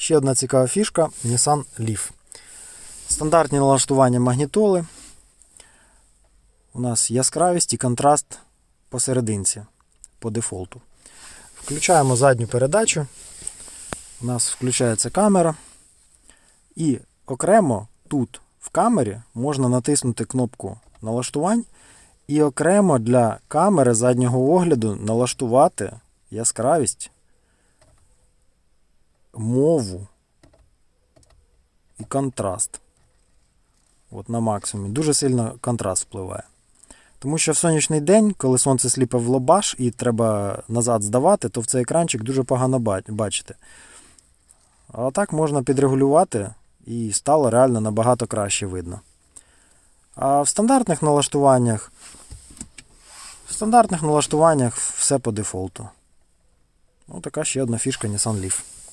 Ще одна цікава фішка Nissan Leaf. Стандартні налаштування магнітоли. У нас яскравість і контраст посерединці по дефолту. Включаємо задню передачу. У нас включається камера. І окремо тут в камері можна натиснути кнопку налаштувань. І окремо для камери заднього огляду налаштувати яскравість, мову і контраст. От на максимумі. Дуже сильно контраст впливає. Тому що в сонячний день, коли сонце сліпе в лобаш і треба назад здавати, то в цей екранчик дуже погано бачити. А так можна підрегулювати і стало реально набагато краще видно. А в стандартних налаштуваннях в стандартних налаштуваннях все по дефолту. Ну, така ще одна фішка Nissan Leaf.